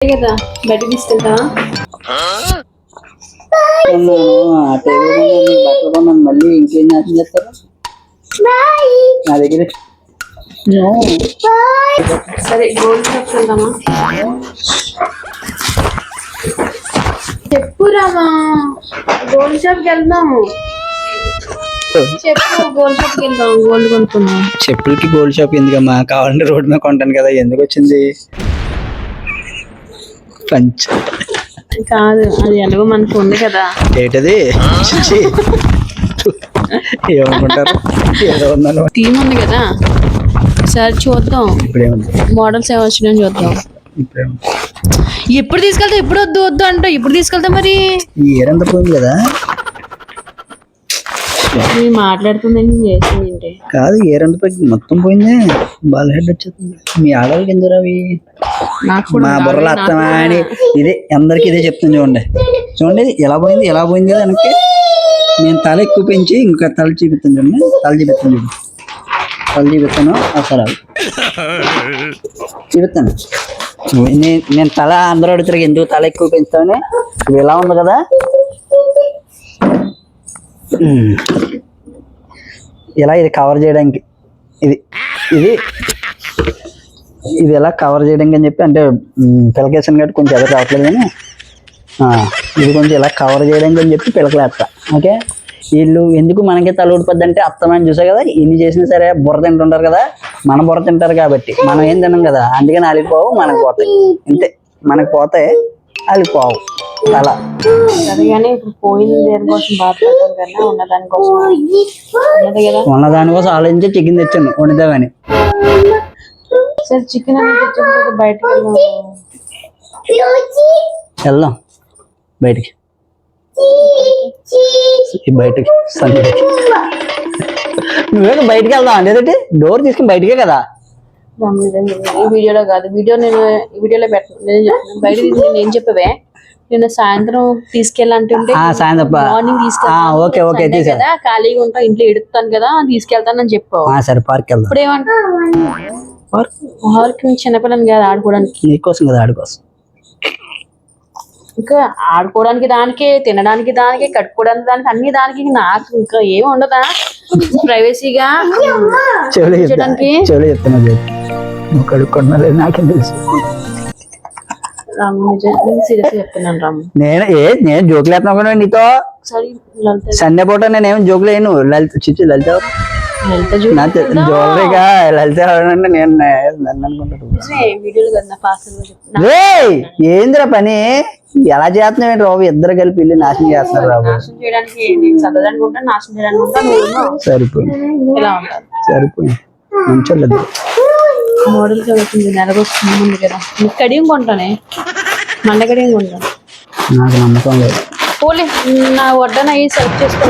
కదా బయటకు తీసుకెళ్తా. మళ్ళీ ఇంకేం నాశనం చేస్తారు? నా దగ్గర. సరే గోల్డ్ షాప్ వెళ్దామా? చెప్పు రామా గోల్డ్ షాప్కి వెళ్దాము చెప్పు గోల్డ్ షాప్కి వెళ్దాం గోల్డ్ కొనుక్కుందాం. చెప్పులకి గోల్డ్ షాప్ ఎందుకమ్మా? కావాలంటే రోడ్డు మీద కొంటాను కదా ఎందుకు వచ్చింది? పంచ్ కాదు అది ఎలాగో మనకు ఉంది కదా. ఏంటది. ఏమనుకుంటారు? ఏదో ఉందని థీమ్ ఉంది కదా. సరే చూద్దాం. మోడల్స్ ఏమి వచ్చినాయో చూద్దాం. ఎప్పుడు తీసుకెళ్తా ఎప్పుడు వద్దు వద్దు అంటావు ఇప్పుడు తీసుకెళ్తా మరి? అంతా పోయింది కదా. నేను మాట్లాడుతుంది చేసింది కాదు పోయింది మొత్తం పోయింది. బాల్ హెడ్ వచ్చేస్తుంది. మీ ఆడవాళ్ళకి ఎందుకు అవి మా బుర్రలు అత్తమా అని ఇదే అందరికి ఇదే చెప్తుంది చూడండి. చూడండి ఎలా పోయింది ఎలా పోయింది కదా వెనక్కి నేను తల ఎక్కువ పెంచి ఇంకా తల చూపిస్తాను చూడండి. తల చూపిస్తాను చూడండి తల చూపిస్తాను అసలు చూపిస్తాను. నేను నేను తల అందరూ అడుగుతారు ఎందుకు తల ఎక్కువ పెంచుతామని ఇది ఎలా ఉంది కదా. ఇలా ఇది కవర్ చేయడానికి. ఇది ఇది ఇది ఎలా కవర్ చేయడానికి అని చెప్పి అంటే పిలకేసాను కాబట్టి కొంచెం ఎదురు రావట్లేదు కానీ ఇది కొంచెం ఇలా కవర్ చేయడానికి అని చెప్పి పిలకలేస్తా. ఓకే? వీళ్ళు ఎందుకు మనకి తల ఊడిపోద్ది అంటే అత్తమని చూసా కదా ఇన్ని చేసినా సరే బుర్ర తింటుంటారు కదా మన బుర్ర తింటారు కాబట్టి. మనం ఏం తినం కదా అందుకని వాళ్ళకి పోవు మనకు పోతాయి. అంతే. మనకు పోతాయి వాళ్ళకి పోవు అలా. సరే కానీ ఇప్పుడు పోయిన దేనికోసం బాధపడటం కన్నా ఉన్న దానికోసం ఉన్నది కదా? ఉన్న దానికోసం ఆలోచించి చికెన్ తెచ్చాను వండుదామని సరే చికెన్ అనేది తెచ్చుకుంటే బయటకు వెళ్దాం వెళ్దాం. బయటికి. ఈ బయటికి. సందేకి నువ్వే బయటికి వెళ్దాం. లేదంటే డోర్ తీసుకుని బయటికే కదా. ఈ వీడియోలో కాదు. వీడియో నేను ఈ వీడియోలో పెట్టను నేను చెప్తున్నాను బయట నేను చెప్పవే. నేను సాయంత్రం తీసుకెళ్ళాలంటుంటే ఆ, సాయంత్రం ప- మార్నింగ్ ఆ, తీసుకెళ్తాను. కదా ఖాళీగా ఉంటా ఇంట్లో ఎడుతాను కదా తీసుకెళ్తానని చెప్పావు ఆ, సరే పార్క్ వెళ్దాం. ఇప్పుడు ఏమంటా చిన్నపిల్లని కాదు ఆడుకోవడానికి. నీకోసం కదా ఆడుకోసం ఇంకా ఆడుకోవడానికి దానికి తినడానికి దానికి కట్టుకోవడానికి దానికి అన్ని దానికి నాకు ఇంకా ఏమి ఉండదా? ప్రైవసీగా చెవులు చెప్తా చేయడానికి? చెవులు చెప్తున్నా చెప్పు. నువ్వు కడుక్కున్నా లేదు నాకేం తెలుసు. నేను ఏ నేను జోకులు వేస్తున్నాను నీతో? సరే పూట నేనేం జోకులు వేయను? లలిత చిచ్చి లలిత. జోలరీగా లలిత ఎవరంటే నేను ఏందిరా పని? ఎలా చేస్తున్నావు ఏంటి రాబు ఇద్దరు కలిపి ఇల్లు నాశనం చేస్తున్నారు రాబు. సరిపోయింది. సరిపోయింది. మంచోళ్ళది మోడల్ చదువుతుంది నెలకు వస్తుంది ముందు కదా. నీకు కడియం కొంటానే? మండ కడియం కొంటాను నాకు నమ్మకం లేదు. పోలే నా వడ్డన అయ్యి సెలెక్ట్ చేసుకో.